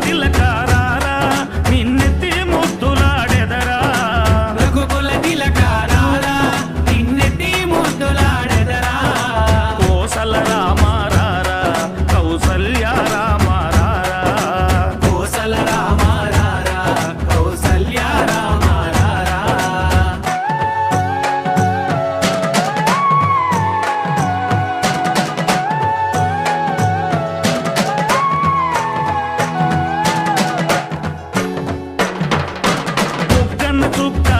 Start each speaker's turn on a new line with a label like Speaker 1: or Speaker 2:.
Speaker 1: తిలకా me tu